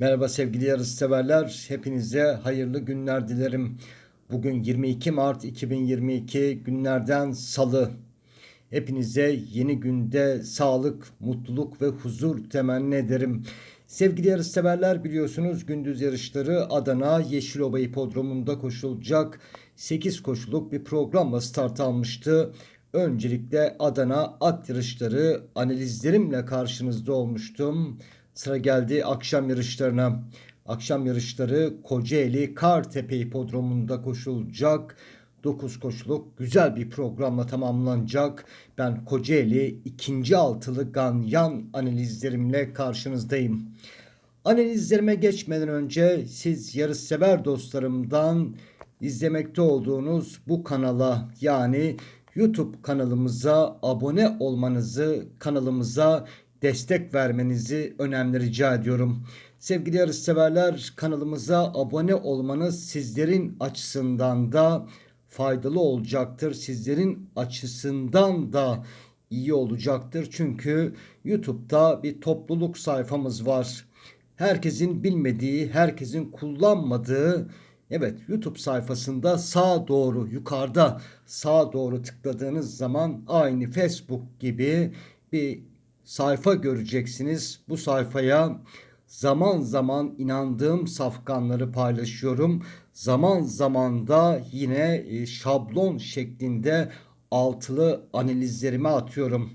Merhaba sevgili yarışseverler. Hepinize hayırlı günler dilerim. Bugün 22 Mart 2022 günlerden salı. Hepinize yeni günde sağlık, mutluluk ve huzur temenni ederim. Sevgili yarışseverler biliyorsunuz gündüz yarışları Adana Yeşilova Hipodromu'nda koşulacak 8 koşuluk bir programla start almıştı. Öncelikle Adana at yarışları analizlerimle karşınızda olmuştum. Sıra geldi akşam yarışlarına. Akşam yarışları Kocaeli Kartepe Hipodromu'nda koşulacak. 9 koşuluk güzel bir programla tamamlanacak. Ben Kocaeli ikinci altılı Ganyan analizlerimle karşınızdayım. Analizlerime geçmeden önce siz yarışsever dostlarımdan izlemekte olduğunuz bu kanala yani YouTube kanalımıza abone olmanızı, kanalımıza destek vermenizi önemli rica ediyorum. Sevgili yarışseverler kanalımıza abone olmanız sizlerin açısından da faydalı olacaktır. Sizlerin açısından da iyi olacaktır. Çünkü YouTube'da bir topluluk sayfamız var. Herkesin bilmediği, herkesin kullanmadığı Evet YouTube sayfasında sağ doğru yukarıda sağ doğru tıkladığınız zaman aynı Facebook gibi bir sayfa göreceksiniz. Bu sayfaya zaman zaman inandığım safkanları paylaşıyorum. Zaman zaman da yine e, şablon şeklinde altılı analizlerimi atıyorum.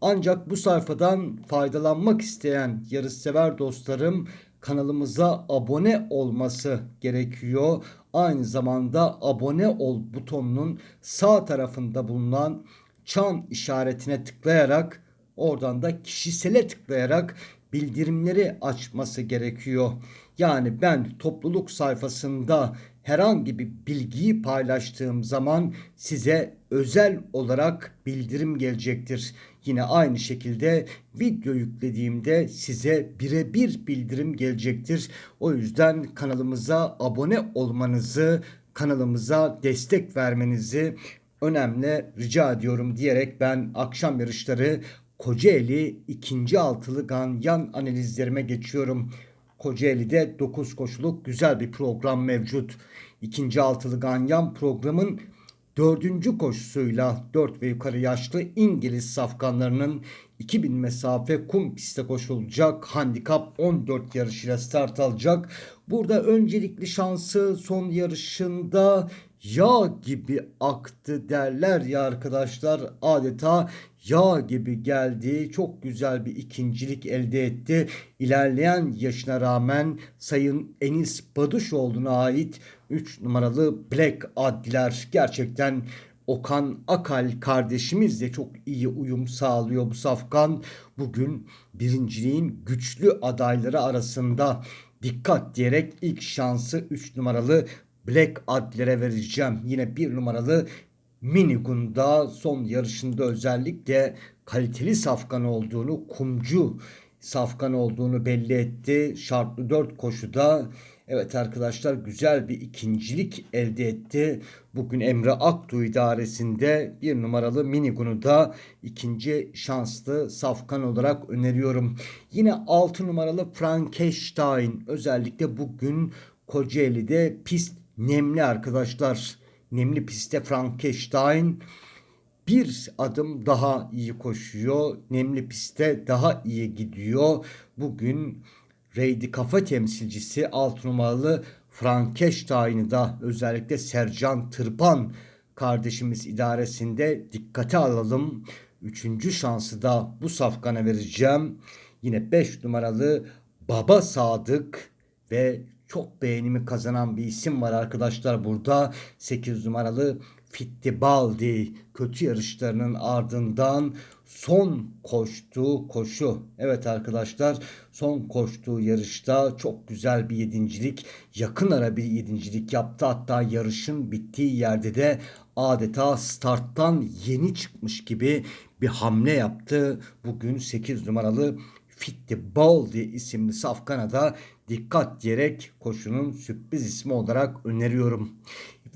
Ancak bu sayfadan faydalanmak isteyen yarışsever dostlarım kanalımıza abone olması gerekiyor. Aynı zamanda abone ol butonunun sağ tarafında bulunan çan işaretine tıklayarak oradan da kişisele tıklayarak bildirimleri açması gerekiyor. Yani ben topluluk sayfasında herhangi bir bilgiyi paylaştığım zaman size özel olarak bildirim gelecektir. Yine aynı şekilde video yüklediğimde size birebir bildirim gelecektir. O yüzden kanalımıza abone olmanızı, kanalımıza destek vermenizi önemli rica ediyorum diyerek ben akşam yarışları Kocaeli ikinci altılı ganyan analizlerime geçiyorum. Kocaeli'de 9 koşuluk güzel bir program mevcut. İkinci altılı ganyan programın dördüncü koşusuyla 4 ve yukarı yaşlı İngiliz safkanlarının 2000 mesafe kum pistte koşulacak. Handikap 14 yarışıyla start alacak. Burada öncelikli şansı son yarışında yağ gibi aktı derler ya arkadaşlar. Adeta yağ gibi geldi. Çok güzel bir ikincilik elde etti. İlerleyen yaşına rağmen Sayın Enis Baduşoğlu'na ait 3 numaralı Black Addiler gerçekten Okan Akal kardeşimiz de çok iyi uyum sağlıyor bu safkan. Bugün birinciliğin güçlü adayları arasında dikkat diyerek ilk şansı 3 numaralı Black Adler'e vereceğim. Yine bir numaralı Minigun'da son yarışında özellikle kaliteli safkan olduğunu, kumcu safkan olduğunu belli etti. Şartlı 4 koşuda Evet arkadaşlar güzel bir ikincilik elde etti. Bugün Emre Aktu idaresinde bir numaralı Minigun'u da ikinci şanslı safkan olarak öneriyorum. Yine 6 numaralı Frankenstein özellikle bugün Kocaeli'de pist nemli arkadaşlar. Nemli pistte Frankenstein bir adım daha iyi koşuyor. Nemli pistte daha iyi gidiyor. Bugün Reydi kafa temsilcisi 6 numaralı Frankenstein'ı da özellikle Sercan Tırpan kardeşimiz idaresinde dikkate alalım. Üçüncü şansı da bu safkana vereceğim. Yine 5 numaralı Baba Sadık ve çok beğenimi kazanan bir isim var arkadaşlar burada. 8 numaralı Fittibaldi kötü yarışlarının ardından son koştuğu koşu. Evet arkadaşlar son koştuğu yarışta çok güzel bir yedincilik yakın ara bir yedincilik yaptı. Hatta yarışın bittiği yerde de adeta starttan yeni çıkmış gibi bir hamle yaptı. Bugün 8 numaralı Fittibaldi isimli safkana da dikkat diyerek koşunun sürpriz ismi olarak öneriyorum.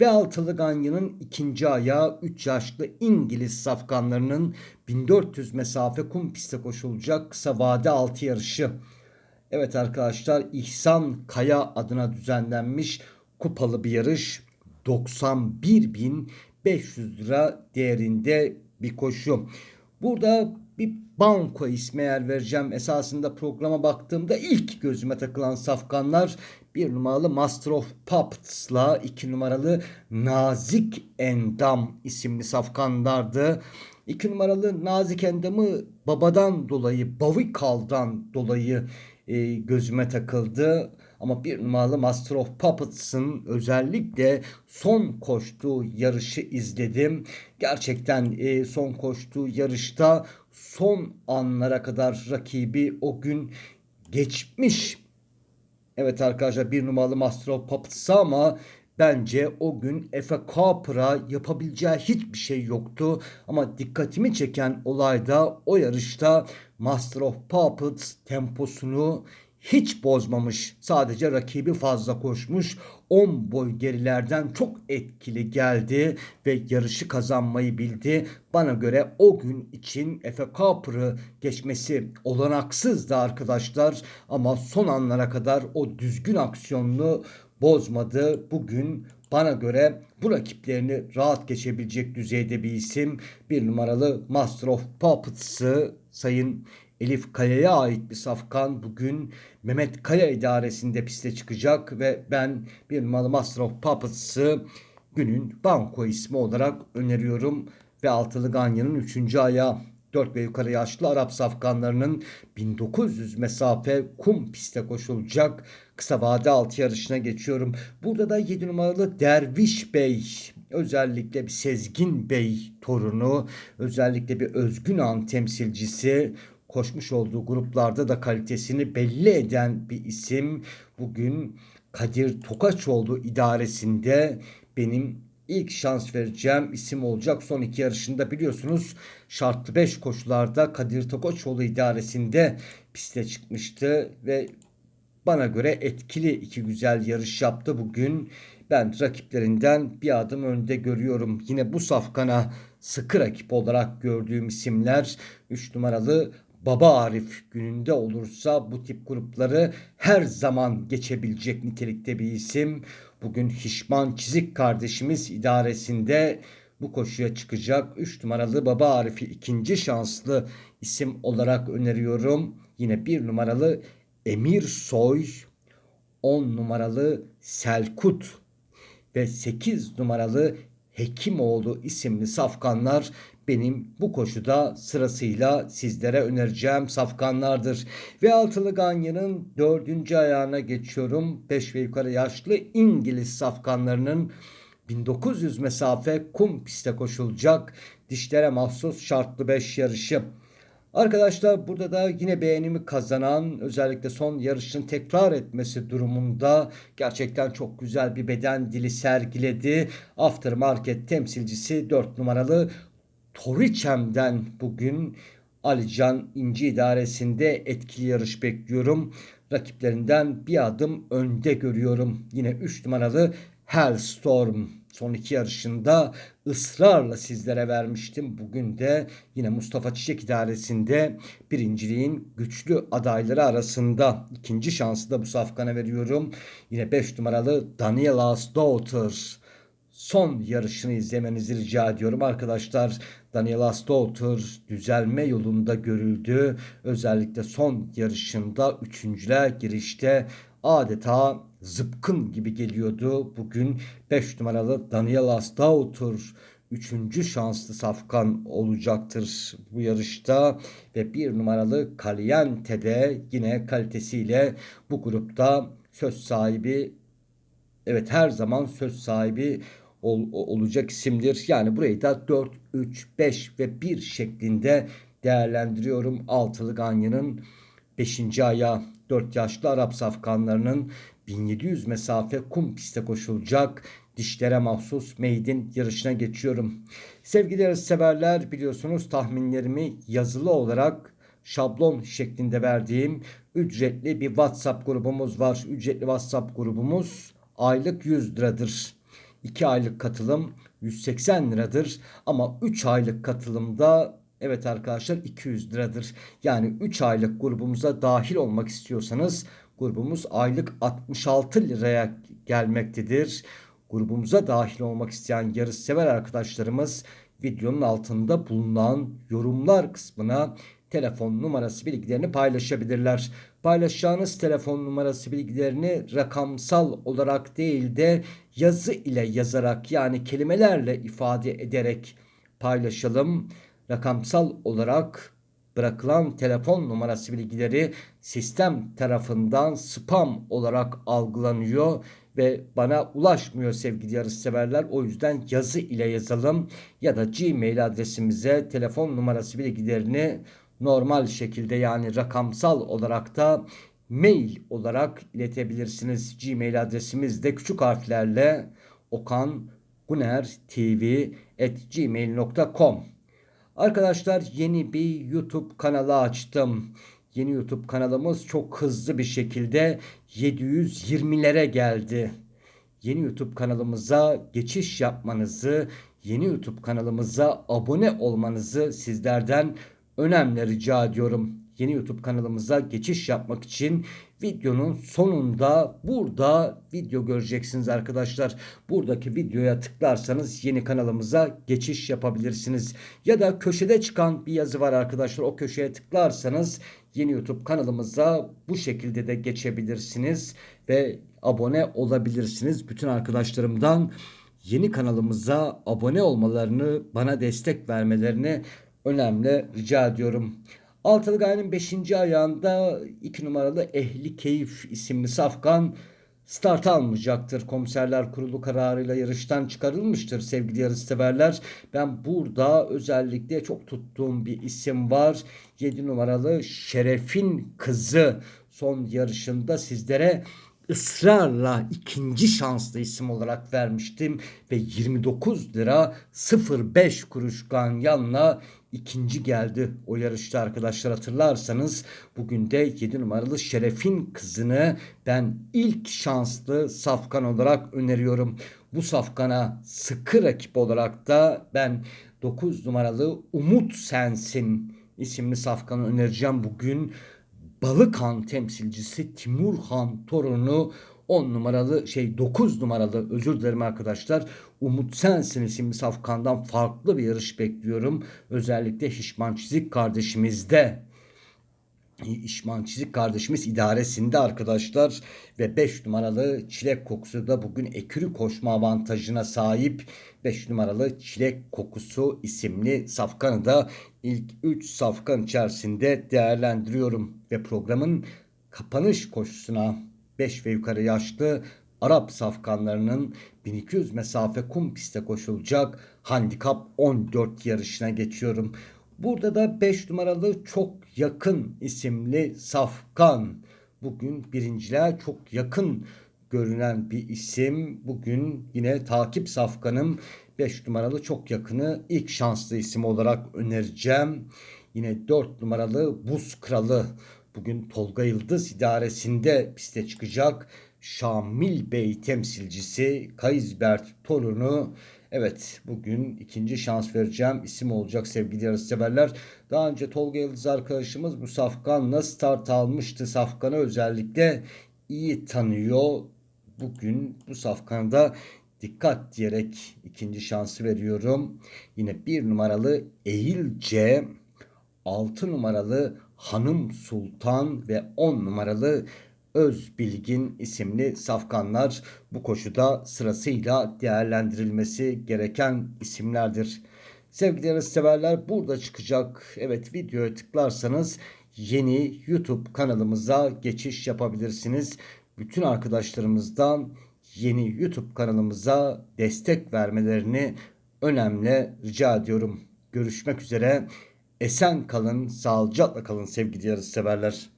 Ve altılı Ganya'nın ikinci ayağı 3 yaşlı İngiliz safkanlarının 1400 mesafe kum pistte koşulacak kısa vade 6 yarışı. Evet arkadaşlar İhsan Kaya adına düzenlenmiş kupalı bir yarış. 91.500 lira değerinde bir koşu. Burada bir banko ismi yer vereceğim. Esasında programa baktığımda ilk gözüme takılan safkanlar bir numaralı Master of Puppets'la iki numaralı Nazik Endam isimli safkanlardı. İki numaralı Nazik Endam'ı babadan dolayı, Bavikal'dan dolayı e, gözüme takıldı. Ama bir numaralı Master of Puppets'ın özellikle son koştuğu yarışı izledim. Gerçekten e, son koştuğu yarışta son anlara kadar rakibi o gün geçmiş. Evet arkadaşlar bir numaralı Master of Puppets'a ama Bence o gün Efe Kapır'a yapabileceği hiçbir şey yoktu. Ama dikkatimi çeken olay da o yarışta Master of Puppets temposunu hiç bozmamış. Sadece rakibi fazla koşmuş. 10 boy gerilerden çok etkili geldi ve yarışı kazanmayı bildi. Bana göre o gün için Efe Kapır'ı geçmesi olanaksızdı arkadaşlar. Ama son anlara kadar o düzgün aksiyonlu bozmadı. Bugün bana göre bu rakiplerini rahat geçebilecek düzeyde bir isim. Bir numaralı Master of Puppets'ı Sayın Elif Kaya'ya ait bir safkan bugün Mehmet Kaya idaresinde piste çıkacak ve ben bir Master of Puppets'ı günün banko ismi olarak öneriyorum ve Altılı Ganyan'ın 3. ayağı 4 ve yukarı yaşlı Arap safkanlarının 1900 mesafe kum piste koşulacak kısa vade altı yarışına geçiyorum. Burada da 7 numaralı Derviş Bey özellikle bir Sezgin Bey torunu özellikle bir Özgün An temsilcisi koşmuş olduğu gruplarda da kalitesini belli eden bir isim. Bugün Kadir Tokaçoğlu idaresinde benim ilk şans vereceğim isim olacak. Son iki yarışında biliyorsunuz şartlı 5 koşularda Kadir Tokaçoğlu idaresinde piste çıkmıştı ve bana göre etkili iki güzel yarış yaptı bugün. Ben rakiplerinden bir adım önde görüyorum. Yine bu safkana sıkı rakip olarak gördüğüm isimler 3 numaralı Baba Arif gününde olursa bu tip grupları her zaman geçebilecek nitelikte bir isim. Bugün Hişman Çizik kardeşimiz idaresinde bu koşuya çıkacak 3 numaralı Baba Arif'i ikinci şanslı isim olarak öneriyorum. Yine bir numaralı Emir Soy, 10 numaralı Selkut ve 8 numaralı Hekimoğlu isimli safkanlar benim bu koşuda sırasıyla sizlere önereceğim safkanlardır. Ve altılı ganyanın dördüncü ayağına geçiyorum. 5 ve yukarı yaşlı İngiliz safkanlarının 1900 mesafe kum piste koşulacak dişlere mahsus şartlı 5 yarışı. Arkadaşlar burada da yine beğenimi kazanan özellikle son yarışın tekrar etmesi durumunda gerçekten çok güzel bir beden dili sergiledi. Aftermarket temsilcisi 4 numaralı Toriçem'den bugün Alican İnci idaresinde etkili yarış bekliyorum. Rakiplerinden bir adım önde görüyorum. Yine 3 numaralı Hellstorm son iki yarışında ısrarla sizlere vermiştim. Bugün de yine Mustafa Çiçek idaresinde birinciliğin güçlü adayları arasında ikinci şansı da bu safkana veriyorum. Yine 5 numaralı Daniela's Daughter son yarışını izlemenizi rica ediyorum arkadaşlar. Daniel Daughter düzelme yolunda görüldü. Özellikle son yarışında üçüncüler girişte adeta zıpkın gibi geliyordu. Bugün 5 numaralı Daniel Astautur 3. şanslı safkan olacaktır bu yarışta ve 1 numaralı Caliente de yine kalitesiyle bu grupta söz sahibi evet her zaman söz sahibi ol, olacak isimdir. Yani burayı da 4, 3, 5 ve 1 şeklinde değerlendiriyorum. Altılı Ganyan'ın 5. ayağı 4 yaşlı Arap safkanlarının 1700 mesafe kum piste koşulacak dişlere mahsus meydin yarışına geçiyorum. Sevgili severler biliyorsunuz tahminlerimi yazılı olarak şablon şeklinde verdiğim ücretli bir WhatsApp grubumuz var. Ücretli WhatsApp grubumuz aylık 100 liradır. 2 aylık katılım 180 liradır ama 3 aylık katılımda Evet arkadaşlar 200 liradır. Yani 3 aylık grubumuza dahil olmak istiyorsanız grubumuz aylık 66 liraya gelmektedir. Grubumuza dahil olmak isteyen yarışsever arkadaşlarımız videonun altında bulunan yorumlar kısmına telefon numarası bilgilerini paylaşabilirler. Paylaşacağınız telefon numarası bilgilerini rakamsal olarak değil de yazı ile yazarak yani kelimelerle ifade ederek paylaşalım. Rakamsal olarak bırakılan telefon numarası bilgileri sistem tarafından spam olarak algılanıyor ve bana ulaşmıyor sevgili yarışseverler. O yüzden yazı ile yazalım ya da Gmail adresimize telefon numarası bilgilerini normal şekilde yani rakamsal olarak da mail olarak iletebilirsiniz. Gmail adresimiz de küçük harflerle okan gmail.com Arkadaşlar yeni bir YouTube kanalı açtım. Yeni YouTube kanalımız çok hızlı bir şekilde 720'lere geldi. Yeni YouTube kanalımıza geçiş yapmanızı, yeni YouTube kanalımıza abone olmanızı sizlerden önemli rica ediyorum. Yeni YouTube kanalımıza geçiş yapmak için videonun sonunda burada video göreceksiniz arkadaşlar. Buradaki videoya tıklarsanız yeni kanalımıza geçiş yapabilirsiniz. Ya da köşede çıkan bir yazı var arkadaşlar. O köşeye tıklarsanız yeni YouTube kanalımıza bu şekilde de geçebilirsiniz ve abone olabilirsiniz. Bütün arkadaşlarımdan yeni kanalımıza abone olmalarını, bana destek vermelerini önemli rica ediyorum. Altılı Gaye'nin 5. ayağında 2 numaralı Ehli Keyif isimli safkan start almayacaktır. Komiserler Kurulu kararıyla yarıştan çıkarılmıştır sevgili yarışseverler. Ben burada özellikle çok tuttuğum bir isim var. 7 numaralı Şeref'in kızı son yarışında sizlere ısrarla ikinci şanslı isim olarak vermiştim ve 29 lira 05 kuruş ganyanla ikinci geldi o yarışta arkadaşlar hatırlarsanız bugün de 7 numaralı Şeref'in kızını ben ilk şanslı safkan olarak öneriyorum. Bu safkana sıkı rakip olarak da ben 9 numaralı Umut Sensin isimli safkanı önereceğim bugün. Balıkhan temsilcisi Timurhan torunu 10 numaralı şey 9 numaralı özür dilerim arkadaşlar. Umut Sensin isimli safkandan farklı bir yarış bekliyorum. Özellikle Hişman Çizik kardeşimizde. İşman Çizik kardeşimiz idaresinde arkadaşlar ve 5 numaralı çilek kokusu da bugün ekürü koşma avantajına sahip 5 numaralı çilek kokusu isimli safkanı da ilk 3 safkan içerisinde değerlendiriyorum ve programın kapanış koşusuna 5 ve yukarı yaşlı Arap safkanlarının 1200 mesafe kum piste koşulacak handikap 14 yarışına geçiyorum. Burada da 5 numaralı çok yakın isimli Safkan. Bugün birinciliğe çok yakın görünen bir isim. Bugün yine takip Safkan'ım 5 numaralı çok yakını ilk şanslı isim olarak önereceğim. Yine 4 numaralı Buz Kralı. Bugün Tolga Yıldız idaresinde piste çıkacak. Şamil Bey temsilcisi Kayızbert torunu Evet bugün ikinci şans vereceğim isim olacak sevgili yarışseverler. Daha önce Tolga Yıldız arkadaşımız bu Safkan'la start almıştı. Safkan'ı özellikle iyi tanıyor. Bugün bu Safkan'da dikkat diyerek ikinci şansı veriyorum. Yine bir numaralı Eğilce, altı numaralı Hanım Sultan ve on numaralı Özbilgin isimli safkanlar bu koşuda sırasıyla değerlendirilmesi gereken isimlerdir. Sevgili severler burada çıkacak. Evet videoya tıklarsanız yeni YouTube kanalımıza geçiş yapabilirsiniz. Bütün arkadaşlarımızdan yeni YouTube kanalımıza destek vermelerini önemli rica ediyorum. Görüşmek üzere. Esen kalın, sağlıcakla kalın sevgili yarış severler.